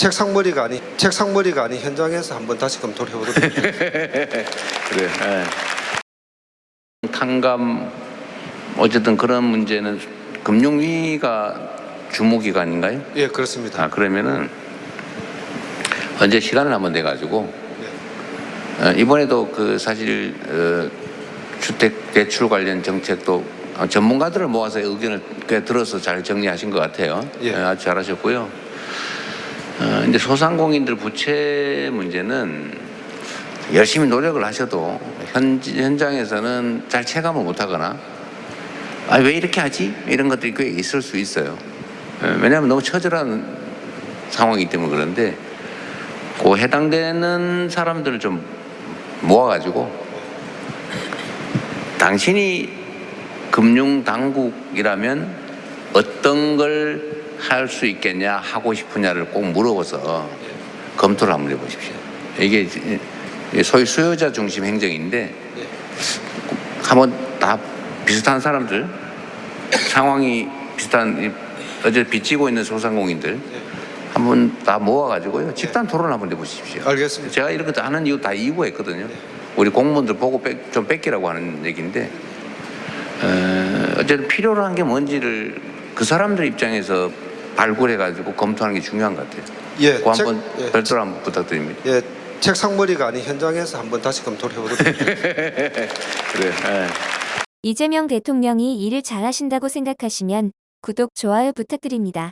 책상머리가 아닌 책상머리가 아닌 현장에서 한번 다시 검토를 해보도록 하겠습니다. 그래. 예. 탕감 어쨌든 그런 문제는 금융위가 주무기관인가요? 예, 그렇습니다. 아 그러면은 언제 시간을 한번 내 가지고 네. 어, 이번에도 그 사실 어, 주택 대출 관련 정책도 어, 전문가들을 모아서 의견을 꽤 들어서 잘 정리하신 것 같아요. 예. 어, 아주 잘하셨고요. 어, 이제 소상공인들 부채 문제는 열심히 노력을 하셔도 현, 현장에서는 잘 체감을 못하거나 아, 왜 이렇게 하지? 이런 것들이 꽤 있을 수 있어요. 예, 왜냐하면 너무 처절한 상황이기 때문에 그런데 그 해당되는 사람들을 좀 모아가지고 당신이 금융 당국이라면 어떤 걸 할 수 있겠냐 하고 싶으냐를 꼭 물어봐서 검토를 한번 해보십시오. 이게 소위 수요자 중심 행정인데 예. 한번 다 비슷한 사람들 상황이 비슷한 이- 어제 빚지고 있는 소상공인들 한번 다 모아가지고요 집단 토론 한번 해보십시오. 알겠습니다. 제가 이런 것도 하는 이유 다 이유가 있거든요. 우리 공무원들 보고 뺏, 좀 뺏기라고 하는 얘기인데 어, 어쨌든 필요로 한 게 뭔지를 그 사람들 입장에서 발굴해가지고 검토하는 게 중요한 것 같아요. 예, 책- 한번 예. 별도로 한번 부탁드립니다. 예, 책상머리가 아닌 현장에서 한번 다시 검토를 해보도록 하겠습니다. 그래. 예. 이재명 대통령이 일을 잘하신다고 생각하시면 구독, 좋아요 부탁드립니다.